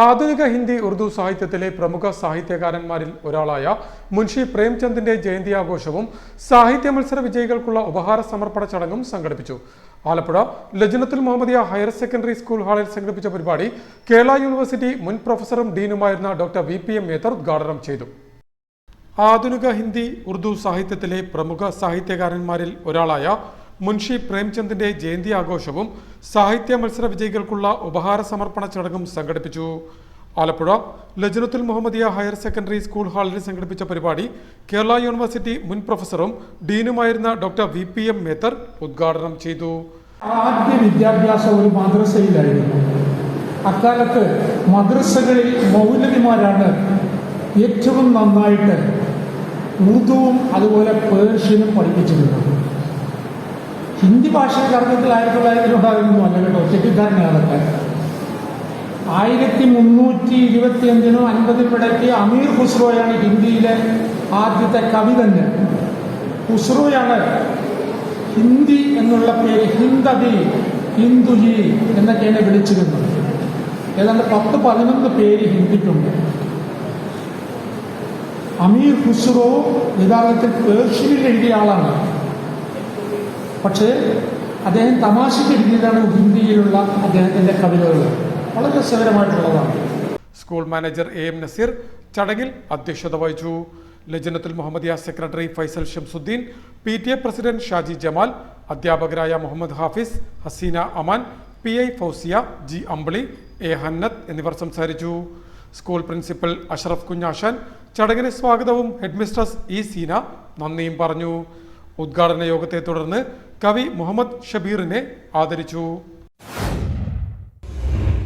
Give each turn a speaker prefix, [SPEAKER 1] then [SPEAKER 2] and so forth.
[SPEAKER 1] ആധുനിക ഹിന്ദി ഉറുദു സാഹിത്യത്തിലെ പ്രമുഖ സാഹിത്യകാരന്മാരിൽ ഒരാളായ മുൻഷി പ്രേംചന്ദിന്റെ ജയന്തി ആഘോഷവും സാഹിത്യ മത്സര വിജയികൾക്കുള്ള ഉപഹാര സമർപ്പണ ചടങ്ങും സംഘടിപ്പിച്ചു. Alappuzha Lajnathul Muhammadiya higher secondary school ഹാളിൽ സംഘടിപ്പിച്ച പരിപാടി കേരള യൂണിവേഴ്സിറ്റി മുൻ പ്രൊഫസറും ഡീനുമായിരുന്ന doctor V P M Methar ഉദ്ഘാടനം ചെയ്തു. ആധുനിക ഹിന്ദി ഉറുദു സാഹിത്യത്തിലെ പ്രമുഖ സാഹിത്യകാരന്മാരിൽ ഒരാളായ മുൻഷി പ്രേംചന്ദിന്റെ ജയന്തി ആഘോഷവും സാഹിത്യ മത്സര വിജയികൾക്കുള്ള ഉപഹാര സമർപ്പണ ചടങ്ങും സംഘടിപ്പിച്ചു. Alappuzha Lajnathul Muhammadiya higher secondary school ഹാളിൽ സംഘടിപ്പിച്ച പരിപാടി കേരള യൂണിവേഴ്സിറ്റി മുൻ പ്രൊഫസറും ഡീനുമായിരുന്ന doctor V P M Methar ഉദ്ഘാടനം ചെയ്തു.
[SPEAKER 2] ആദ്യ വിദ്യാഭ്യാസം ഒരു മദ്രസയിലായിരുന്നു. അക്കാലത്ത് മദ്രസകളിൽ മൗലവിമാരാണ് ഏറ്റവും നന്നായിട്ട് ഉറുദുവും അതുപോലെ പേർഷ്യനും പഠിപ്പിച്ചിരുന്നത്. ഹിന്ദി ഭാഷയുടെ അർത്ഥത്തിൽ ആയിരത്തി തൊള്ളായിരത്തി ഉണ്ടാകുന്നു അല്ല കേട്ടോ തെറ്റിദ്ധാരണയാണൊക്കെ ആയിരത്തി മുന്നൂറ്റി ഇരുപത്തി അഞ്ചിനോ ഇടയ്ക്ക് അമീർ ഖുസ്രോയാണ് ഹിന്ദിയിലെ ആദ്യത്തെ കവി തന്നെ. ഖുസ്രോയാണ് ഹിന്ദി എന്നുള്ള പേര് ഹിന്ദവി ഹിന്ദുജി എന്നൊക്കെയാണ് വിളിച്ചിരുന്നത്. ഏതാണ്ട് പത്ത് പതിനൊന്ന് പേര് ഹിന്ദിക്കുണ്ട്. അമീർ ഖുസ്റോ യഥാർത്ഥത്തിൽ പേർഷ്യയിൽ എഴുതിയ ആളാണ്. പക്ഷേ അദ്ദേഹം തമാശയ്ക്ക് എഴുതിയതാണ് ഹിന്ദിയിലുള്ള അദ്ദേഹത്തിന്റെ കവിതകൾ. വളരെ രസകരമായിട്ടുള്ളതാണ്.
[SPEAKER 1] School manager A M Nazeer ചടങ്ങിൽ അധ്യക്ഷത വഹിച്ചു. Lajnathul Muhammadiya secretary Faisal Shamsuddin P T A president Shaji Jamal അധ്യാപകരായ Muhammad Hafiz Haseena Aman P I Fousiya G Ambili A Hannath എന്നിവർ സംസാരിച്ചു. സ്കൂൾ പ്രിൻസിപ്പൽ അഷറഫ് കുഞ്ഞാശാൻ ചടങ്ങിന് സ്വാഗതവും ഹെഡ്മിസ്ട്രസ് ഇ സീന നന്ദിയും പറഞ്ഞു. ഉദ്ഘാടന യോഗത്തെ തുടർന്ന് കവി മുഹമ്മദ് ഷബീറിനെ ആദരിച്ചു.